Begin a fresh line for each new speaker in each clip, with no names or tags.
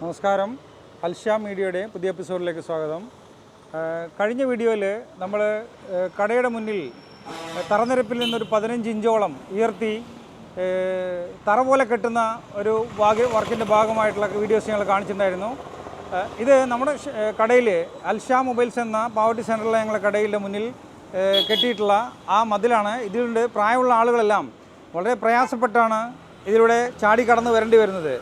നമസ്കാരം. അൽഷാ മീഡിയയുടെ പുതിയ എപ്പിസോഡിലേക്ക് സ്വാഗതം. കഴിഞ്ഞ വീഡിയോയിൽ നമ്മൾ കടയുടെ മുന്നിൽ തറനിരപ്പിൽ നിന്നൊരു പതിനഞ്ച് ഇഞ്ചോളം ഉയർത്തി തറ പോലെ കെട്ടുന്ന ഒരു ഭാഗ്യ വർക്കിന്റെ ഭാഗമായിട്ടുള്ള വീഡിയോസ് ഞങ്ങൾ കാണിച്ചിട്ടുണ്ടായിരുന്നു. ഇത് നമ്മുടെ കടയിൽ അൽഷ മൊബൈൽസ് എന്ന പാവർട്ടി സെന്ററിലെ ഞങ്ങളുടെ കടയിലെ മുന്നിൽ കെട്ടിയിട്ടുള്ള ആ മതിലാണ്. ഇതിലുണ്ട് പ്രായമുള്ള ആളുകളെല്ലാം വളരെ പ്രയാസപ്പെട്ടാണ് ഇതിലൂടെ ചാടി കടന്നു വരേണ്ടി വരുന്നത്.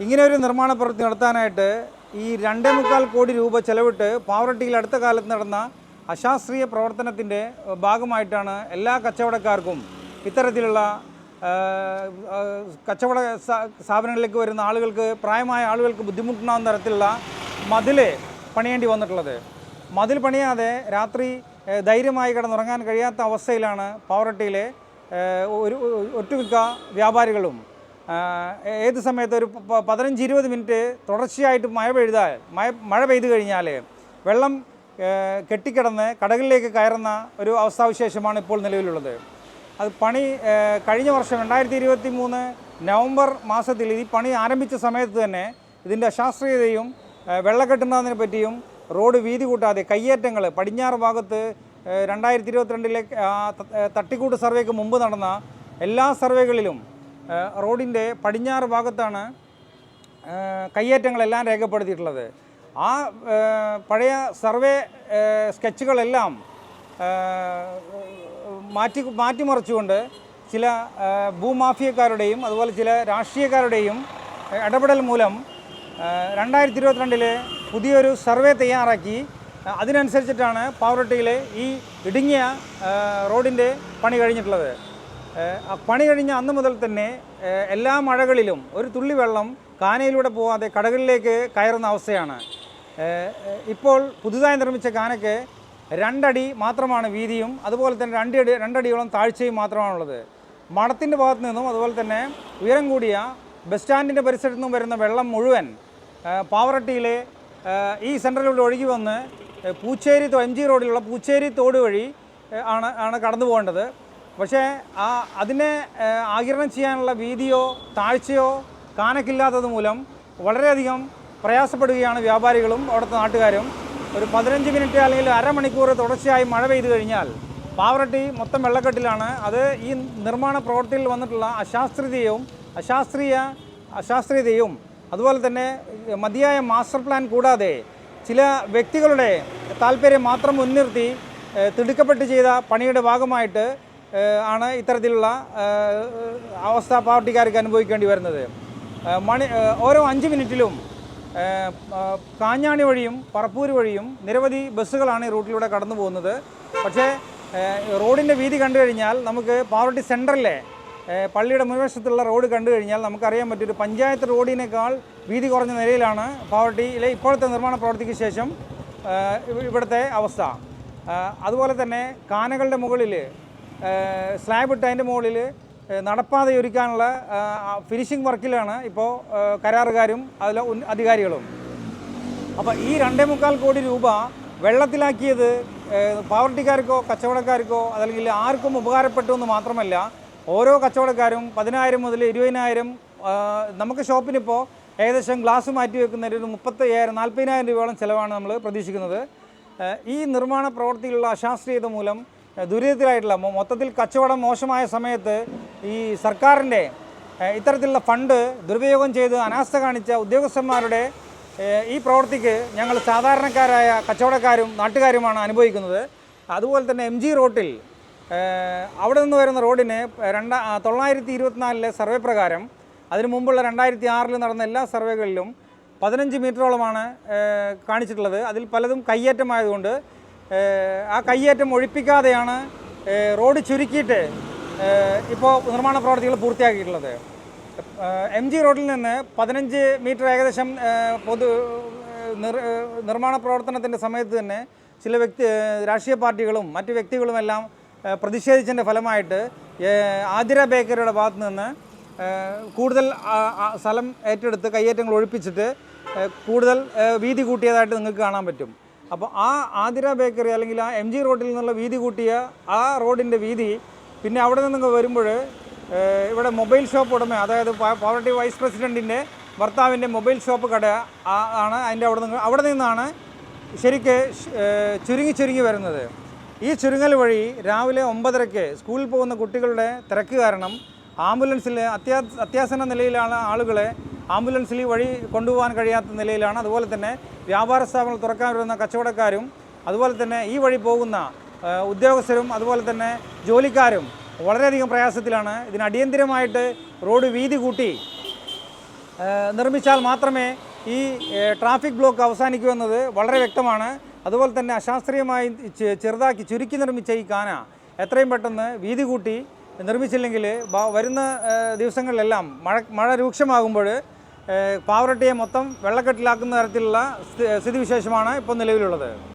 ഇങ്ങനെ ഒരു നിർമ്മാണ പ്രവൃത്തി നടത്താനായിട്ട് ഈ രണ്ടേ മുക്കാൽ കോടി രൂപ ചെലവിട്ട് പാവറട്ടിയിൽ അടുത്ത കാലത്ത് നടന്ന അശാസ്ത്രീയ പ്രവർത്തനത്തിന്റെ ഭാഗമായിട്ടാണ് എല്ലാ കച്ചവടക്കാർക്കും ഇത്തരത്തിലുള്ള കച്ചവട സ്ഥാ- സ്ഥാപനങ്ങളിലേക്ക് വരുന്ന ആളുകൾക്ക് പ്രായമായ ആളുകൾക്ക് ബുദ്ധിമുട്ടുണ്ടാകുന്ന തരത്തിലുള്ള മതിൽ പണിയേണ്ടി വന്നിട്ടുള്ളത്. മതിൽ പണിയാതെ രാത്രി ധൈര്യമായി കിടന്നുറങ്ങാൻ കഴിയാത്ത അവസ്ഥയിലാണ് പാവറട്ടിയിലെ ഒരു ഒറ്റുമിക്ക വ്യാപാരികളും ഏത് സമയത്ത് ഒരു പതിനഞ്ച് ഇരുപത് മിനിറ്റ് തുടർച്ചയായിട്ട് മഴ പെയ്താൽ മഴ മഴ പെയ്തു കഴിഞ്ഞാൽ വെള്ളം കെട്ടിക്കിടന്ന് കടകളിലേക്ക് കയറുന്ന ഒരു അവസ്ഥാവിശേഷമാണ് ഇപ്പോൾ നിലവിലുള്ളത്. അത് പണി കഴിഞ്ഞ വർഷം രണ്ടായിരത്തി ഇരുപത്തി മൂന്ന് നവംബർ മാസത്തിൽ ഈ പണി ആരംഭിച്ച സമയത്ത് തന്നെ ഇതിന്റെ അശാസ്ത്രീയതയും വെള്ളക്കെട്ടുന്നതിനെ കെട്ടുന്നതിനെ പറ്റിയും റോഡ് വീതി കൂട്ടാതെ കയ്യേറ്റങ്ങൾ പടിഞ്ഞാറ് ഭാഗത്ത് രണ്ടായിരത്തി ഇരുപത്തിരണ്ടിലെ തട്ടിക്കൂട്ട് സർവേക്ക് മുമ്പ് നടന്ന എല്ലാ സർവേകളിലും റോഡിന്റെ പടിഞ്ഞാറ് ഭാഗത്താണ് കയ്യേറ്റങ്ങളെല്ലാം രേഖപ്പെടുത്തിയിട്ടുള്ളത്. ആ പഴയ സർവേ സ്കെച്ചുകളെല്ലാം മാറ്റി മാറ്റിമറിച്ചുകൊണ്ട് ചില ഭൂമാഫിയക്കാരുടെയും അതുപോലെ ചില രാഷ്ട്രീയക്കാരുടെയും ഇടപെടൽ മൂലം രണ്ടായിരത്തി ഇരുപത്തിരണ്ടിലെ പുതിയൊരു സർവേ തയ്യാറാക്കി അതിനനുസരിച്ചിട്ടാണ് പാവറട്ടിയിലെ ഈ ഇടുങ്ങിയ റോഡിന്റെ പണി കഴിഞ്ഞിട്ടുള്ളത്. പണി കഴിഞ്ഞ അന്ന് മുതൽ തന്നെ എല്ലാ മഴകളിലും ഒരു തുള്ളി വെള്ളം കാനയിലൂടെ പോവാതെ കടകളിലേക്ക് കയറുന്ന അവസ്ഥയാണ്. ഇപ്പോൾ പുതുതായി നിർമ്മിച്ച കാനയ്ക്ക് രണ്ടടി മാത്രമാണ് വീതിയും അതുപോലെ തന്നെ രണ്ടടി രണ്ടടിയോളം താഴ്ചയും മാത്രമാണുള്ളത്. മഠത്തിന്റെ ഭാഗത്തു നിന്നും അതുപോലെ തന്നെ ഉയരം കൂടിയ ബസ് സ്റ്റാൻഡിന്റെ പരിസരത്തു നിന്നും വരുന്ന വെള്ളം മുഴുവൻ പാവറട്ടിയിലെ ഈ സെന്ററിലൂടെ ഒഴുകി വന്ന് പൂച്ചേരി എം ജി റോഡിലുള്ള പൂച്ചേരി തോട് വഴി ആണ് ആണ് കടന്നു പോകേണ്ടത് പക്ഷേ ആ അതിനെ ആകിരണം ചെയ്യാനുള്ള വീതിയോ താഴ്ചയോ കാനക്കില്ലാത്തത് മൂലം വളരെയധികം പ്രയാസപ്പെടുകയാണ് വ്യാപാരികളും അവിടുത്തെ നാട്ടുകാരും. ഒരു പതിനഞ്ച് മിനിറ്റ് അല്ലെങ്കിൽ അരമണിക്കൂർ തുടർച്ചയായി മഴ പെയ്തു കഴിഞ്ഞാൽ പാവറട്ടി മൊത്തം വെള്ളക്കെട്ടിലാണ്. അത് ഈ നിർമ്മാണ പ്രവൃത്തിയിൽ വന്നിട്ടുള്ള അശാസ്ത്രീയവും അശാസ്ത്രീയ അശാസ്ത്രീയതയും അതുപോലെ തന്നെ മതിയായ മാസ്റ്റർ പ്ലാൻ കൂടാതെ ചില വ്യക്തികളുടെ താല്പര്യം മാത്രം മുൻനിർത്തി തിടുക്കപ്പെട്ട് ചെയ്ത പണിയുടെ ഭാഗമായിട്ട് ആണ് ഇത്തരത്തിലുള്ള അവസ്ഥ പാർട്ടിക്കാർക്ക് അനുഭവിക്കേണ്ടി വരുന്നത്. മണി ഓരോ അഞ്ച് മിനിറ്റിലും കാഞ്ഞാണി വഴിയും പറപ്പൂര് വഴിയും നിരവധി ബസ്സുകളാണ് ഈ റൂട്ടിലൂടെ കടന്നു പോകുന്നത്. പക്ഷേ റോഡിന്റെ വീതി കണ്ടു കഴിഞ്ഞാൽ നമുക്ക് പാവറട്ടി സെന്ററിലെ പള്ളിയുടെ മുൻവശത്തുള്ള റോഡ് കണ്ടു കഴിഞ്ഞാൽ നമുക്കറിയാൻ പറ്റും ഒരു പഞ്ചായത്ത് റോഡിനേക്കാൾ വീതി കുറഞ്ഞ നിലയിലാണ് പാവറട്ടിയിലെ ഇപ്പോഴത്തെ നിർമ്മാണ പ്രവൃത്തിക്ക് ശേഷം ഇവിടുത്തെ അവസ്ഥ. അതുപോലെ തന്നെ കാനകളുടെ മുകളിൽ സ്ലാബ് ഇട്ട് അതിന്റെ മുകളിൽ നടപ്പാത ഒരുക്കാനുള്ള ഫിനിഷിംഗ് വർക്കിലാണ് ഇപ്പോൾ കരാറുകാരും അതിലെ അധികാരികളും. അപ്പോൾ ഈ രണ്ടേ മുക്കാൽ കോടി രൂപ വെള്ളത്തിലാക്കിയത് പാവർട്ടിക്കാർക്കോ കച്ചവടക്കാർക്കോ അതല്ലെങ്കിൽ ആർക്കും ഉപകാരപ്പെട്ടു എന്ന് മാത്രമല്ല ഓരോ കച്ചവടക്കാരും പതിനായിരം മുതൽ ഇരുപതിനായിരം നമുക്ക് ഷോപ്പിനിപ്പോൾ ഏകദേശം ഗ്ലാസ് മാറ്റി വെക്കുന്നതിന് ഒരു മുപ്പത്തയ്യായിരം നാൽപ്പതിനായിരം രൂപയോളം ചിലവാണ് നമ്മൾ പ്രതീക്ഷിക്കുന്നത്. ഈ നിർമ്മാണ പ്രവൃത്തിയിലുള്ള അശാസ്ത്രീയത മൂലം ദുരിതത്തിലായിട്ടുള്ള മൊത്തത്തിൽ കച്ചവടം മോശമായ സമയത്ത് ഈ സർക്കാരിന്റെ ഇത്തരത്തിലുള്ള ഫണ്ട് ദുരുപയോഗം ചെയ്ത് അനാസ്ഥ കാണിച്ച ഉദ്യോഗസ്ഥന്മാരുടെ ഈ പ്രവൃത്തിക്ക് ഞങ്ങൾ സാധാരണക്കാരായ കച്ചവടക്കാരും നാട്ടുകാരുമാണ് അനുഭവിക്കുന്നത്. അതുപോലെ തന്നെ എം ജി റോട്ടിൽ അവിടെ നിന്ന് വരുന്ന റോഡിന് രണ്ടാ തൊള്ളായിരത്തി ഇരുപത്തിനാലിലെ സർവേ പ്രകാരം അതിനു മുമ്പുള്ള രണ്ടായിരത്തി ആറിൽ നടന്ന എല്ലാ സർവേകളിലും പതിനഞ്ച് മീറ്ററോളമാണ് കാണിച്ചിട്ടുള്ളത്. അതിൽ പലതും കയ്യേറ്റമായതുകൊണ്ട് ആ കയ്യേറ്റം ഒഴിപ്പിക്കാതെയാണ് റോഡ് ചുരുക്കിയിട്ട് ഇപ്പോൾ നിർമ്മാണ പ്രവർത്തികൾ പൂർത്തിയാക്കിയിട്ടുള്ളത്. എം ജി റോഡിൽ നിന്ന് പതിനഞ്ച് മീറ്റർ ഏകദേശം പൊതു നിർ- നിർമ്മാണ പ്രവർത്തനത്തിന്റെ സമയത്ത് തന്നെ ചില വ്യക്തി രാഷ്ട്രീയ പാർട്ടികളും മറ്റ് വ്യക്തികളുമെല്ലാം പ്രതിഷേധിച്ചതിന്റെ ഫലമായിട്ട് ആതിര ബേക്കറിയുടെ ഭാഗത്ത് നിന്ന് കൂടുതൽ സ്ഥലം ഏറ്റെടുത്ത് കയ്യേറ്റങ്ങൾ ഒഴിപ്പിച്ചിട്ട് കൂടുതൽ വീതി കൂട്ടിയതായിട്ട് നിങ്ങൾക്ക് കാണാൻ പറ്റും. അപ്പോൾ ആ ആതിര ബേക്കറി അല്ലെങ്കിൽ ആ എം ജി റോഡിൽ നിന്നുള്ള വീതി കൂട്ടിയ ആ റോഡിന്റെ വീതി പിന്നെ അവിടെ നിന്ന് വരുമ്പോൾ ഇവിടെ മൊബൈൽ ഷോപ്പ് ഉടമ അതായത് പോവർട്ടി വൈസ് പ്രസിഡന്റിന്റെ ഭർത്താവിന്റെ മൊബൈൽ ഷോപ്പ് കട ആണ് അതിന്റെ അവിടെ നിന്ന് അവിടെ നിന്നാണ് ശരിക്ക് ചുരുങ്ങി ചുരുങ്ങി വരുന്നത്. ഈ ചുരുങ്ങൽ വഴി രാവിലെ ഒമ്പതരയ്ക്ക് സ്കൂളിൽ പോകുന്ന കുട്ടികളുടെ തിരക്ക് കാരണം ആംബുലൻസിൽ അത്യാ അത്യാസന്ന നിലയിലാണ് ആളുകളെ ആംബുലൻസിൽ വഴി കൊണ്ടുപോകാൻ കഴിയാത്ത നിലയിലാണ്. അതുപോലെ തന്നെ വ്യാപാര സ്ഥാപനങ്ങൾ തുറക്കാൻ വരുന്ന കച്ചവടക്കാരും അതുപോലെ തന്നെ ഈ വഴി പോകുന്ന ഉദ്യോഗസ്ഥരും അതുപോലെ തന്നെ ജോലിക്കാരും വളരെയധികം പ്രയാസത്തിലാണ്. ഇതിന് അടിയന്തിരമായിട്ട് റോഡ് വീതി കൂട്ടി നിർമ്മിച്ചാൽ മാത്രമേ ഈ ട്രാഫിക് ബ്ലോക്ക് അവസാനിക്കൂ എന്നത് വളരെ വ്യക്തമാണ്. അതുപോലെ തന്നെ അശാസ്ത്രീയമായി ചെറുതാക്കി ചുരുക്കി നിർമ്മിച്ച ഈ കാന എത്രയും പെട്ടെന്ന് വീതി കൂട്ടി നിർമ്മിച്ചില്ലെങ്കിൽ വരുന്ന ദിവസങ്ങളിലെല്ലാം മഴ മഴ രൂക്ഷമാകുമ്പോൾ പാവറട്ടിയെ മൊത്തം വെള്ളക്കെട്ടിലാക്കുന്ന തരത്തിലുള്ള സ്ഥി- സ്ഥിതിവിശേഷമാണ് ഇപ്പോൾ നിലവിലുള്ളത്.